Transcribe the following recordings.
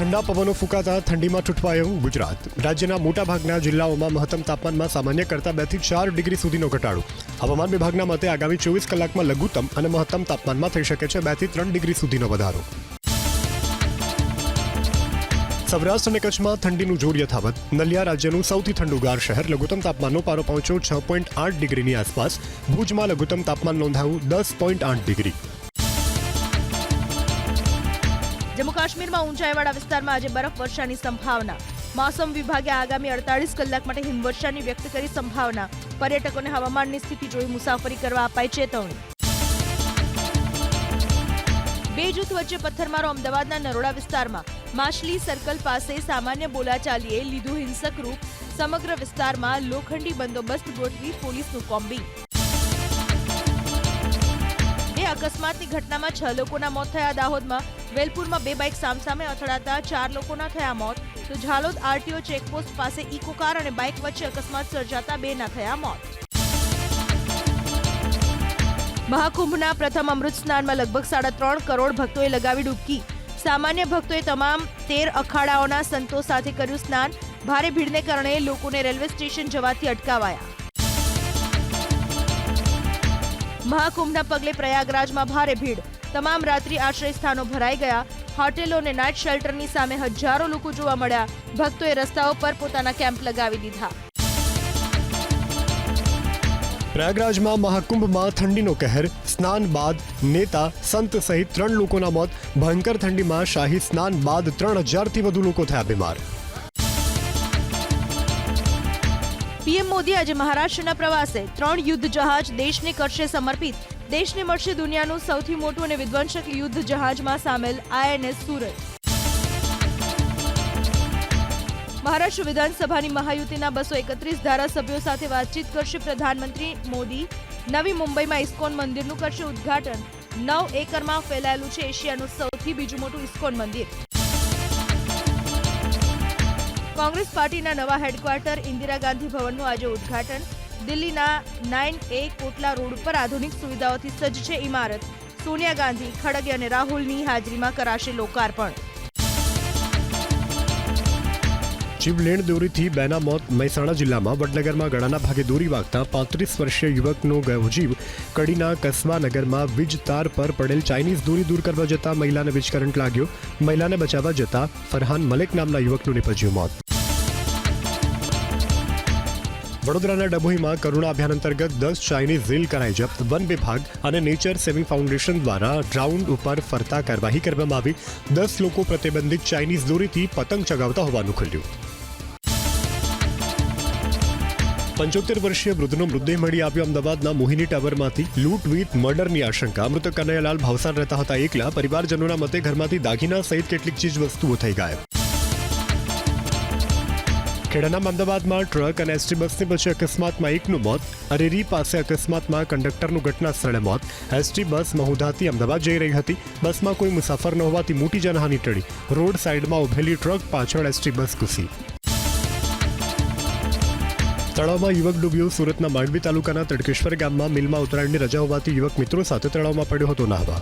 ઠંડા પવનો ફૂંકાતા ઠંડીમાં ઠૂઠવાયું ગુજરાત. રાજ્યના મોટાભાગના જિલ્લાઓમાં મહત્તમ તાપમાનમાં સામાન્ય કરતાં બેથી ચાર ડિગ્રી સુધીનો ઘટાડો. હવામાન વિભાગના મતે આગામી ચોવીસ કલાકમાં લઘુત્તમ અને મહત્તમ તાપમાનમાં થઈ શકે છે બેથી ત્રણ ડિગ્રી સુધીનો વધારો. સૌરાષ્ટ્ર અને કચ્છમાં ઠંડીનું જોર યથાવત. નલિયા રાજ્યનું સૌથી ઠંડુગાર શહેર. લઘુત્તમ તાપમાનનો પારો પહોંચ્યો છ પોઈન્ટ આઠ ડિગ્રીની આસપાસ. ભુજમાં લઘુત્તમ તાપમાન નોંધાયું દસ પોઈન્ટ આઠ ડિગ્રી. કાશ્મીરમાં ઊંચાઈવાળા વિસ્તારમાં આજે બરફ વર્ષાની સંભાવના. મોસમ વિભાગે આગામી અડતાલીસ કલાક માટે હિમવર્ષાની વ્યક્ત કરી સંભાવના. પર્યટકોને હવામાનની સ્થિતિ જોઈ મુસાફરી કરવા અપાઈ ચેતવણી. બે જૂથ વચ્ચે પથ્થરમારો અમદાવાદના નરોડા વિસ્તારમાં. માછલી સર્કલ પાસે સામાન્ય બોલાચાલીએ લીધું હિંસક રૂપ. સમગ્ર વિસ્તારમાં લોખંડી બંદોબસ્ત ગોઠવી પોલીસનું કોમ્બિંગ. અકસ્માતની ઘટનામાં છ લોકોના મોત થયા. દાહોદમાં વેલપુરમાં બે બાઇક સામસામે અથડાતા ચાર લોકોના થયા મોત. તો ઝાલોદ આરટીઓ ચેકપોસ્ટ પાસે ઇકો કાર અને બાઇક વચ્ચે અકસ્માત સર્જાતા બેના થયા મોત. મહાકુંભના પ્રથમ અમૃત સ્નાનમાં લગભગ સાડા ત્રણ કરોડ ભક્તોએ લગાવી ડૂબકી. સામાન્ય ભક્તોએ તમામ તેર અખાડાઓના સંતો સાથે કર્યું સ્નાન. ભારે ભીડને કારણે લોકોને રેલવે સ્ટેશન જવાથી અટકાવાયા. મહાકુંભના પગલે પ્રયાગરાજમાં ભારે ભીડ. તમામ રાત્રિ આશ્રય સ્થાનો ભરાઈ ગયા. હોટેલો અને નાઇટ શેલ્ટરની સામે હજારો લોકો જોવા મળ્યા. ભક્તોએ રસ્તાઓ પર પોતાના કેમ્પ લગાવી દીધા. પ્રયાગરાજમાં મહાકુંભમાં ઠંડીનો કહેર સ્નાન બાદ નેતા સંત સહિત ત્રણ લોકોના મોત ભયંકર ઠંડીમાં શાહી સ્નાન બાદ ત્રણ હજારથી વધુ લોકો થયા બીમાર. પીએમ મોદી આજે મહારાષ્ટ્રના પ્રવાસે. ત્રણ યુદ્ધ જહાજ દેશને કરશે સમર્પિત. દેશને મળશે દુનિયાનું સૌથી મોટું અને વિધ્વંસક યુદ્ધ જહાજમાં સામેલ આઈએનએસ સુરત. મહારાષ્ટ્ર વિધાનસભાની મહાયુતિના બસો એકત્રીસ ધારાસભ્યો સાથે વાતચીત કરશે પ્રધાનમંત્રી મોદી. નવી મુંબઈમાં ઇસ્કોન મંદિરનું કરશે ઉદ્ઘાટન. નવ એકરમાં ફેલાયેલું છે એશિયાનું સૌથી બીજું મોટું ઇસ્કોન મંદિર. કોંગ્રેસ પાર્ટીના નવા હેડક્વાર્ટર ઇન્દિરા ગાંધી ભવનનું આજે ઉદ્ઘાટન. દિલ્હીના નાઇન એ કોટલા રોડ પર આધુનિક સુવિધાઓથી સજ્જ છે ઇમારત. સોનિયા ગાંધી, ખડગે અને રાહુલની હાજરીમાં કરાશે લોકાર્પણ. જીવલેણ દોરીથી બેના મોત મહેસાણા જિલ્લામાં વડનગરમાં ગળાના ભાગે દોરી વાગતા પાંત્રીસ વર્ષીય યુવકનો ગયો જીવ કડીના કસ્બા નગરમાં વીજ તાર પર પડેલ ચાઇનીઝ દોરી દૂર કરવા જતા મહિલાને વીજ કરંટ લાગ્યો. મહિલાને બચાવવા જતા ફરહાન મલેક નામના યુવકનું નીપજ્યું મોત. વડોદરાના ડભોઈમાં કરુણા અભિયાન અંતર્ગત દસ ચાઇનીઝ ઝીલ કરાઈ જપ્ત. વન વિભાગ અને નેચર સેવિંગ ફાઉન્ડેશન દ્વારા રાઉન્ડ ઉપર ફરતા કાર્યવાહી કરવામાં આવી. દસ લોકો પ્રતિબંધિત ચાઇનીઝ દોરીથી પતંગ ચગાવતા હોવાનું ખુલ્યું. પંચોતેર વર્ષીય વૃદ્ધનો મૃતદેહ મળી આવ્યો અમદાવાદના મોહિની ટાવરમાંથી. લૂંટ વિથ મર્ડરની આશંકા. મૃતક કનૈયાલાલ ભાવસાર રહેતા હતા એકલા. પરિવારજનોના મતે ઘરમાંથી દાગીના સહિત કેટલીક ચીજ વસ્તુઓ થઈ ગાયબ. ખેડાના અમદાવાદમાં ટ્રક અને એસટી બસની વચ્ચે અકસ્માતમાં એકનું મોત, અરેરી પાસે અકસ્માતમાં કંડક્ટરનું ઘટના સ્થળે મોત. એસટી બસ મહુધાથી અમદાવાદ જઈ રહી હતી. બસમાં કોઈ મુસાફર ન હોવાથી મોટી જનહાની ટળી. રોડ સાઈડમાં ઉભેલી ટ્રક પાછળ એસટી બસ ઘૂસી. તળાવમાં યુવક ડૂબ્યો. સુરતના માંડવી તાલુકાના તડકેશ્વર ગામમાં મિલમાં ઉત્તરાયણની રજા હોવાથી યુવક મિત્રો સાથે તળાવમાં પડ્યો હતો નાહવા.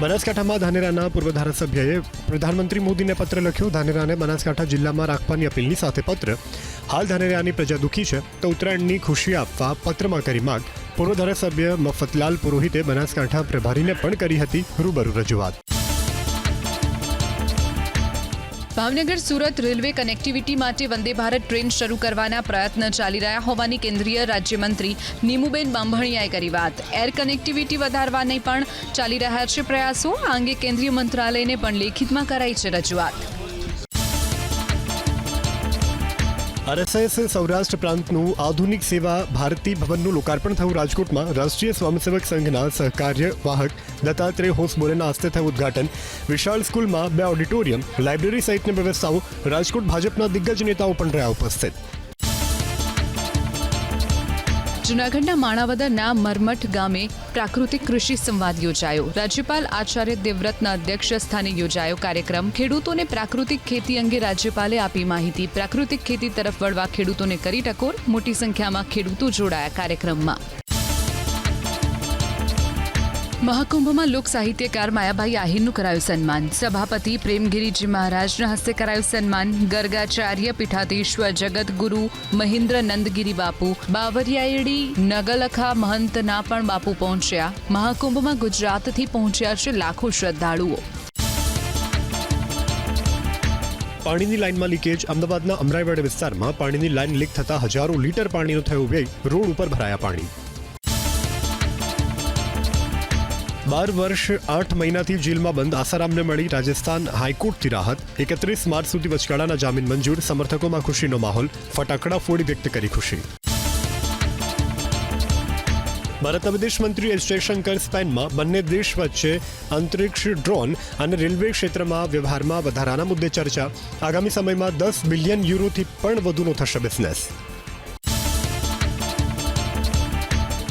બનાસકાંઠામાં ધાનેરાના પૂર્વ ધારાસભ્યએ પ્રધાનમંત્રી મોદીને પત્ર લખ્યો. ધાનેરાને બનાસકાંઠા જિલ્લામાં રાખવાની અપીલની સાથે પત્ર. હાલ ધાનેરાની પ્રજા દુઃખી છે તો ઉત્તરાયણની ખુશી આપવા પત્રમાં કરી માંગ. પૂર્વ ધારાસભ્ય મફતલાલ પુરોહિતે બનાસકાંઠા પ્રભારીને પણ કરી હતી રૂબરૂ રજૂઆત. ભાવનગર સુરત રેલવે કનેક્ટિવિટી માટે વંદે ભારત ટ્રેન શરૂ કરવાના પ્રયત્ન ચાલી રહ્યા હોવાની કેન્દ્રીય રાજ્યમંત્રી નીમુબેન બાંભણિયાએ કરી વાત. એર કનેક્ટિવિટી વધારવાને પણ ચાલી રહ્યા છે પ્રયાસો. આ અંગે કેન્દ્રીય મંત્રાલયને પણ લેખિતમાં કરાઈ છે રજૂઆત. આરએસએસ સૌરાષ્ટ્ર પ્રાંતનું આધુનિક સેવા ભારતી ભવનનું લોકાર્પણ થયું રાજકોટમાં. રાષ્ટ્રીય સ્વયંસેવક સંઘના સહકાર્ય વાહક દત્તાત્રેય હોસબોરેના હસ્તે થયું ઉદ્ઘાટન. વિશાળ સ્કૂલમાં બે ઓડિટોરિયમ, લાઇબ્રેરી સહિતની વ્યવસ્થાઓ, રાજકોટ ભાજપના દિગ્ગજ નેતાઓ પણ રહ્યા ઉપસ્થિત. જૂનાગઢના માણાવદરના મરમઠ ગામે પ્રાકૃતિક કૃષિ સંવાદ યોજાયો. રાજ્યપાલ આચાર્ય દેવવ્રતના અધ્યક્ષ સ્થાને યોજાયો કાર્યક્રમ. ખેડૂતોને પ્રાકૃતિક ખેતી અંગે રાજ્યપાલે આપી માહિતી. પ્રાકૃતિક ખેતી તરફ વળવા ખેડૂતોને કરી ટકોર. મોટી સંખ્યામાં ખેડૂતો જોડાયા કાર્યક્રમમાં. મહાકુંભમાં લોક સાહિત્યકાર માયાભાઈ આહિરનું કરાયું સન્માન. સભાપતિ પ્રેમગીરીજી મહારાજના હસ્તે કરાયું સન્માન. ગર્ગાચાર્ય પીઠાધીશ્વર જગતગુરુ મહેન્દ્ર નંદગીરી બાપુ. બાવરિયાયડી નગલખા મહંતના પણ બાપુ પહોંચ્યા. મહાકુંભમાં ગુજરાતથી પહોંચ્યા છે લાખો શ્રદ્ધાળુઓ. પાણીની લાઇનમાં લીકેજ. અમદાવાદના અમરાઈવાડ વિસ્તારમાં પાણીની લાઇન લીક થતા હજારો લીટર પાણીનો થયો વ્યય. રોડ ઉપર ભરાયા પાણી. બાર વર્ષ, આઠ મહિનાથી જેલમાં બંધ આસારામને મળી રાજસ્થાન હાઈકોર્ટથી રાહત. એકત્રીસ માર્ચ સુધી વચગાળાના જામીન મંજૂર, સમર્થકોમાં ખુશીનો માહોલ. ફટાકડા ફોડી વ્યક્ત કરી ખુશી. ભારતના વિદેશ મંત્રી એસ જયશંકર સ્પેનમાં બંને દેશ વચ્ચે અંતરિક્ષ ડ્રોન અને રેલવે ક્ષેત્રમાં વ્યવહારમાં વધારાના મુદ્દે ચર્ચા. આગામી સમયમાં દસ બિલિયન યુરોથી પણ વધુનો થશે બિઝનેસ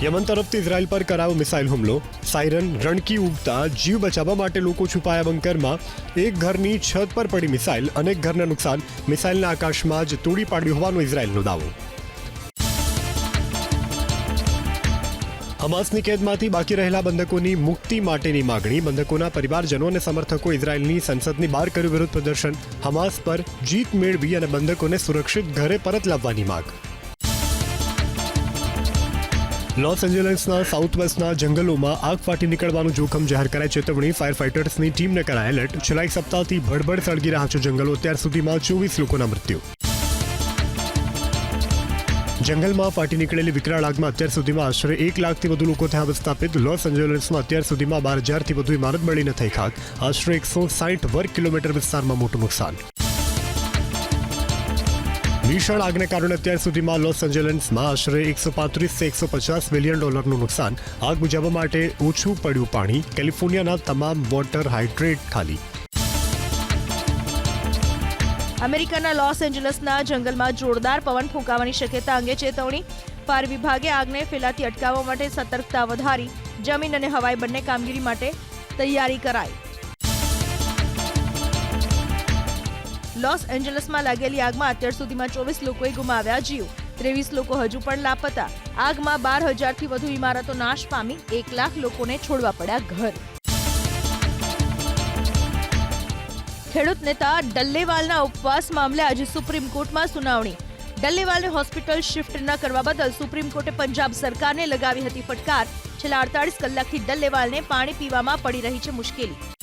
યમન તરફથી ઇઝરાયલ પર કરાયો મિસાઇલ હુમલો. સાયરન રણકી ઉગતા જીવ બચાવવા માટે લોકો છુપાયા બંકરમાં. એક ઘરની છત પર પડી મિસાઇલ અનેક ઘરના નુકસાન. મિસાઇલના આકાશમાં જ તોડી પાડ્યું હોવાનો ઇઝરાયલનો દાવો. હમાસની કેદમાંથી બાકી રહેલા બંધકોની મુક્તિ માટેની માગણી. બંધકોના પરિવારજનો અને સમર્થકો ઇઝરાયલની સંસદની બહાર કર્યું વિરોધ પ્રદર્શન. હમાસ પર જીત મેળવી અને બંધકોને સુરક્ષિત ઘરે પરત લાવવાની માગ. લોસ એન્જલસના સાઉથ વેસ્ટના જંગલોમાં આગ ફાટી નીકળવાનું જોખમ જાહેર કરાય ચેતવણી ફાયર ફાઇટર્સની ટીમને કરાય એલર્ટ. છેલ્લા એક સપ્તાહથી ભડભડ સળગી રહ્યા છે જંગલો. અત્યાર સુધીમાં ચોવીસ લોકોના મૃત્યુ. જંગલમાં ફાટી નીકળેલી વિકરાળ આગમાં અત્યાર સુધીમાં આશરે એક લાખથી વધુ લોકો થયા વિસ્થાપિત. લોસ એન્જલસમાં અત્યાર સુધીમાં બાર હજારથી વધુ ઇમારત બળીને થઈ ખાક. આશરે એકસો સાઠ વર્ગ કિલોમીટર વિસ્તારમાં મોટું નુકસાન. ભીષણ આગને કારણે અત્યાર સુધીમાં લોસ એન્જલન્સમાં આશરે એકસો પાંત્રીસથી એકસો પચાસ મિલિયન ડોલરનું નુકસાન. આગ બુઝાવવા માટે ઓછું પડ્યું પાણી. કેલિફોર્નિયાના તમામ વોટર હાઇડ્રેટ ખાલી. અમેરિકાના લોસ એન્જલસના જંગલમાં જોરદાર પવન ફૂંકાવાની શક્યતા અંગે ચેતવણી. ફાયર વિભાગે આગને ફેલાતી અટકાવવા માટે સતર્કતા વધારી. જમીન અને હવાઈ બંને કામગીરી માટે તૈયારી કરાઈ. લોસ એન્જલસમાં લાગેલી આગમાં અત્યાર સુધીમાં ચોવીસ લોકોએ ગુમાવ્યા જીવ. ત્રેવીસ લોકો હજુ પણ લાપતા. આગમાં બાર હજારથી વધુ ઇમારતો નાશ પામી, એક લાખ લોકોને છોડવા પડ્યા ઘર. ખેડૂત નેતા ડલ્લેવાલના ઉપવાસ મામલે આજે સુપ્રીમ કોર્ટમાં સુનાવણી. ડલ્લેવાલને હોસ્પિટલ શિફ્ટ ન કરવા બદલ સુપ્રીમ કોર્ટે પંજાબ સરકારને લગાવી હતી ફટકાર. છેલ્લા અડતાલીસ કલાકથી ડલ્લેવાલને પાણી પીવામાં પડી રહી છે મુશ્કેલી.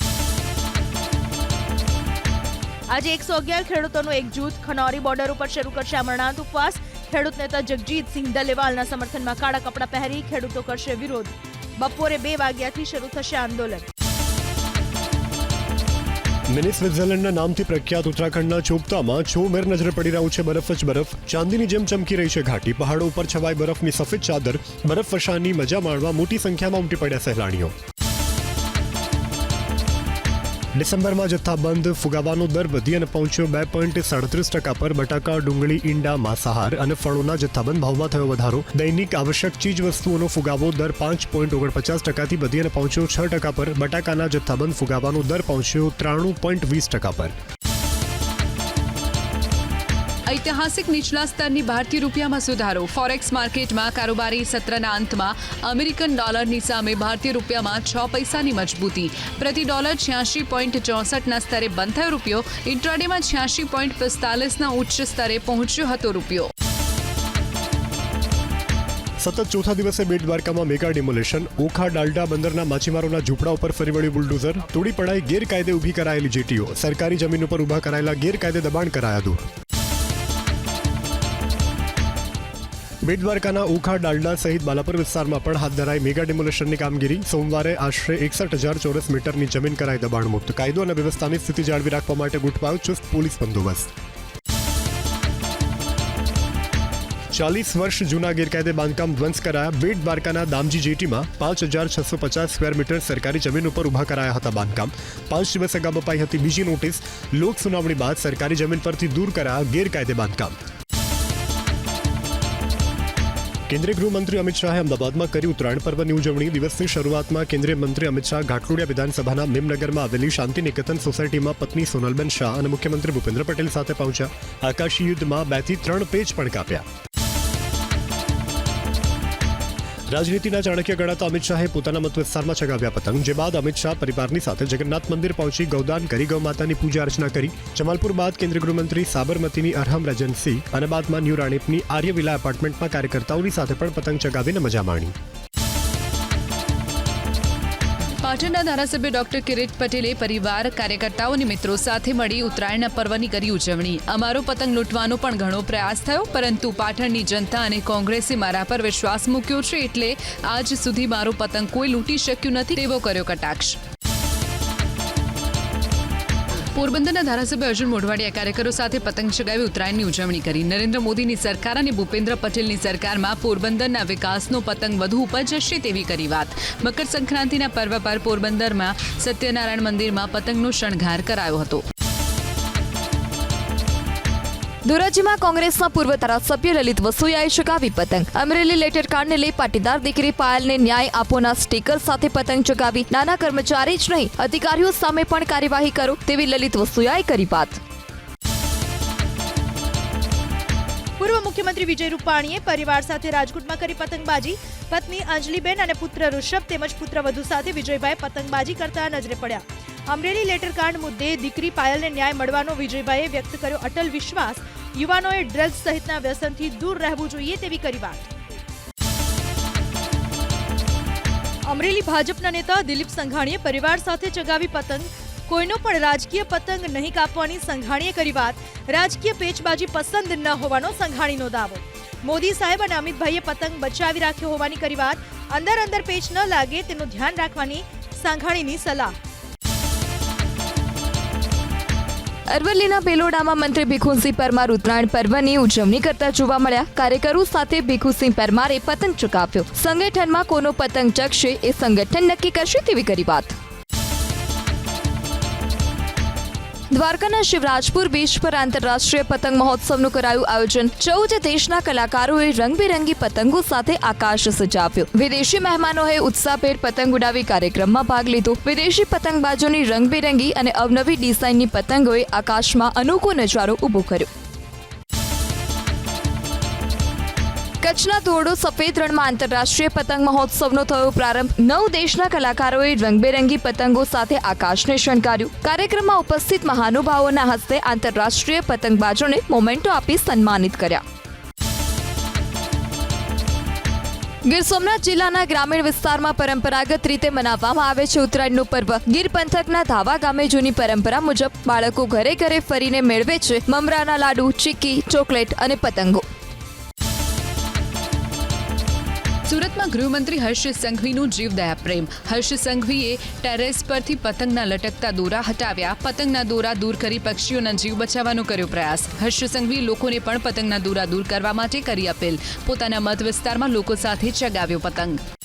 આજે એકસો અગિયાર ખેડૂતોનું એક જૂથ ખનોરી બોર્ડર ઉપર શરૂ કરશે અમરનાથ ઉપવાસ. ખેડૂત નેતા જગજીતસિંહ ડલ્લેવાલના સમર્થનમાં કાળા કપડાં પહેરી ખેડૂતો કરશે વિરોધ. બપોરે બે વાગ્યાથી શરૂ થશે આંદોલન. મિની સ્વિટ્ઝરલેન્ડના નામથી પ્રખ્યાત ઉત્તરાખંડના ચોપતામાં છોમેર નજરે પડી રહ્યું છે બરફ જ બરફ. ચાંદીની જેમ ચમકી રહી છે ઘાટી. પહાડો ઉપર છવાય બરફની સફેદ ચાદર, બરફ વર્ષાની મજા માણવા મોટી સંખ્યામાં ઉમટી પડ્યા સહેલાણીઓ. ડિસેમ્બરમાં જથ્થાબંધ ફુગાવાનો દર વધી અને પહોંચ્યો બે પોઈન્ટ સાડત્રીસ ટકા પર બટાકા, ડુંગળી ઈંડા માંસાહાર અને ફળોના જથ્થાબંધ ભાવમાં થયો વધારો. દૈનિક આવશ્યક ચીજ વસ્તુઓનો ફુગાવો દર પાંચ પોઈન્ટ ઓગણપચાસ ટકાથી વધી અને પહોંચ્યો છ ટકા પર. બટાકાના જથ્થાબંધ ફુગાવાનો દર પહોંચ્યો ત્રાણું પોઈન્ટ વીસ ટકા પર. ઐતિહાસિક નીચલા સ્તરની ભારતીય રૂપિયામાં સુધારો. ફોરેક્સ માર્કેટમાં કારોબારી સત્રના અંતમાં અમેરિકન ડોલરની સામે ભારતીય રૂપિયામાં છ પૈસાની મજબૂતી. પ્રતિ ડોલર છ્યાસી પોઈન્ટ ચોસઠના સ્તરે બંધ થયો રૂપિયો. ઇન્ટ્રાડેમાં છ્યાસી પોઈન્ટ પિસ્તાલીસના ઉચ્ચ સ્તરે પહોંચ્યો હતો રૂપિયો. સતત ચોથા દિવસે બેટ દ્વારકામાં મેગા ડિમોલેશન. ઓખા, ડાલ્ડા, બંદરના માછીમારોના ઝૂંપડા ઉપર ફરી વળ્યું બુલડોઝર. તોડી પડાઈ ગેરકાયદે ઊભી કરાયેલી જેટીઓ. સરકારી જમીન ઉપર ઊભા કરાયેલા ગેરકાયદે દબાણ કરાયા દૂર. બેટ દ્વારકાના ઓખા ડાલડા સહિત બાલાપુર વિસ્તારમાં પણ હાથ ધરાઈ મેગા ડિમોલેશનની કામગીરી. સોમવારે આશરે એકસઠ હજાર ચોરસ મીટરની જમીન કરાઈ દબાણ મુક્ત કાયદો અને વ્યવસ્થાની સ્થિતિ જાળવી રાખવા માટે ગોઠવાયો ચુસ્ત પોલીસ બંદોબસ્ત. ચાલીસ વર્ષ જૂના ગેરકાયદે બાંધકામ ધ્વંસ કરાયા બેટ દ્વારકાના દામજી જેટીમાં પાંચ હજાર છસો પચાસ સ્ક્વેર મીટર સરકારી જમીન ઉપર ઊભા કરાયા હતા બાંધકામ. પાંચ દિવસ અગાઉ અપાઈ હતી બીજી નોટિસ. લોક સુનાવણી બાદ સરકારી જમીન પરથી દૂર કરાયા ગેરકાયદે બાંધકામ. કેન્દ્રીય ગૃહમંત્રી અમિત શાહે અમદાવાદમાં કરી ઉત્તરાયણ પર્વની ઉજવણી. દિવસની શરૂઆતમાં કેન્દ્રીય મંત્રી અમિત શાહ ઘાટલોડિયા વિધાનસભાના મેમનગરમાં આવેલી શાંતિ નિકેતન સોસાયટીમાં પત્ની સોનલબેન શાહ અને મુખ્યમંત્રી ભૂપેન્દ્ર પટેલ સાથે પહોંચ્યા. આકાશી યુદ્ધમાં બેથી ત્રણ પેજ પણ કાપ્યા. રાજનીતિના ચાણક્ય ગણાતા અમિત શાહે પોતાના મત વિસ્તારમાં ચગાવ્યા પતંગ, જે બાદ અમિત શાહ પરિવારની સાથે જગન્નાથ મંદિર પહોંચી ગૌદાન કરી, ગૌ માતાની પૂજા અર્ચના કરી. જમાલપુર બાદ કેન્દ્રીય ગૃહમંત્રી સાબરમતીની અરહમ રજનસિંહ અને બાદમાં ન્યૂ રાણીપની આર્યવિલા એપાર્ટમેન્ટમાં કાર્યકર્તાઓની સાથે પણ પતંગ ચગાવીને મજા માણી. પાટણના ધારાસભ્ય ડોક્ટર કિરીટ પટેલે પરિવાર, કાર્યકર્તાઓ અને મિત્રો સાથે મળી ઉત્તરાયણના પર્વની કરી ઉજવણી. અમારો પતંગ લૂંટવાનો પણ ઘણો પ્રયાસ થયો, પરંતુ પાટણની જનતા અને કોંગ્રેસે મારા પર વિશ્વાસ મૂક્યો છે એટલે આજ સુધી મારો પતંગ કોઈ લૂંટી શક્યું નથી તેવો કર્યો કટાક્ષ. પોરબંદરના ધારાસભ્ય અર્જુન મોઢવાડિયા કાર્યકરો સાથે પતંગ ચગાવી ઉત્તરાયણની ઉજવણી કરી. નરેન્દ્ર મોદીની સરકાર અને ભૂપેન્દ્ર પટેલની સરકારમાં પોરબંદરના વિકાસનો પતંગ વધુ ઉપજશે તેવી કરી વાત. મકર સંક્રાંતિના પર્વ પર પોરબંદરમાં સત્યનારાયણ મંદિરમાં પતંગનો શણગાર કરાયો હતો. ધોરાજીમાં કોંગ્રેસના પૂર્વ ધારાસભ્ય લલિત વસુયાએ ચગાવી પતંગ. અમરેલી લેટર કાર્ડને લઈ પાટીદાર દીકરી પાયલને ન્યાય આપોના સ્ટીકર સાથે પતંગ ચગાવી. નાના કર્મચારી જ નહીં, અધિકારીઓ સામે પણ કાર્યવાહી કરો તેવી લલિત વસુયાએ કરી વાત. પૂર્વ મુખ્યમંત્રી વિજય રૂપાણીએ પરિવાર સાથે રાજકોટમાં કરી પતંગબાજી. પત્ની અંજલીબેન અને પુત્ર ઋષભ તેમજ પુત્ર વધુ સાથે વિજયભાઈ પતંગબાજી કરતા નજરે પડ્યા. અમરેલી લેટરકાંડ મુદ્દે દીકરી પાયલને ન્યાય મળવાનો વિજયભાઈએ વ્યક્ત કર્યો અટલ વિશ્વાસ. યુવાનોએ ડ્રગ્સ સહિતના વ્યસનથી દૂર રહેવું જોઈએ તેવી કરી વાત. અમરેલી ભાજપના નેતા દિલીપ સંઘાણીએ પરિવાર સાથે ચગાવી પતંગ. કોઈનો પણ રાજકીય પતંગ નહીં કાપવાની સંઘાણીએ કરી વાત. રાજકીય પેચબાજી પસંદ ન હોવાનો સંઘાણીનો દાવો. મોદી સાહેબ અને અમિતભાઈએ પતંગ બચાવી રાખ્યો હોવાની કરી વાત. અંદર અંદર પેચ ન લાગે તેનું ધ્યાન રાખવાની સંઘાણીની સલાહ. અરવલ્લીના બેલોડામાં મંત્રી ભીખુસિંહ પરમાર ઉત્તરાયણ પર્વની ઉજવણી કરતા જોવા મળ્યા. કાર્યકરો સાથે ભીખુસિંહ પરમારે પતંગ ચગાવ્યો. સંગઠનમાં કોનો પતંગ ચગશે એ સંગઠન નક્કી કરશે તેવી કરી વાત. દ્વારકાના શિવરાજપુર બીચ પર આંતરરાષ્ટ્રીય પતંગ મહોત્સવનું કરાયું આયોજન. ચૌદ દેશના કલાકારોએ રંગબેરંગી પતંગો સાથે આકાશ સજાવ્યો. વિદેશી મહેમાનોએ ઉત્સાહભેર પતંગ ઉડાવી કાર્યક્રમમાં ભાગ લીધો. વિદેશી પતંગબાજોની રંગબેરંગી અને અવનવી ડિઝાઇનની પતંગોએ આકાશમાં અનોખો નજારો ઊભો કર્યો. કચ્છના ધોરડો સફેદ રણમાં આંતરરાષ્ટ્રીય પતંગ મહોત્સવનો થયો પ્રારંભ. નવ દેશના કલાકારોએ રંગબેરંગી પતંગો સાથે આકાશને શણગાર્યું. કાર્યક્રમમાં ઉપસ્થિત મહાનુભાવોના હસ્તે આંતરરાષ્ટ્રીય પતંગબાજોને મોમેન્ટો આપી સન્માનિત કર્યા. ગીર સોમનાથ જિલ્લાના ગ્રામીણ વિસ્તારમાં પરંપરાગત રીતે મનાવવામાં આવે છે ઉત્તરાયણનું પર્વ. ગીર પંથકના ધાવા ગામે જૂની પરંપરા મુજબ બાળકો ઘરે ઘરે ફરીને મેળવે છે મમરાના લાડુ ચીક્કી ચોકલેટ અને પતંગો. સુરતમાં ગૃહમંત્રી હર્ષ સંઘવીનું જીવદયા પ્રેમ. હર્ષ સંઘવીએ ટેરેસ પરથી પતંગના લટકતા દોરા હટાવ્યા. પતંગના દોરા દૂર કરી પક્ષીઓના જીવ બચાવવાનો કર્યો પ્રયાસ. હર્ષ સંઘવી લોકોને પણ પતંગના દોરા દૂર કરવા માટે કરી અપીલ. પોતાના મત વિસ્તારમાં લોકો સાથે ચગાવ્યો પતંગ.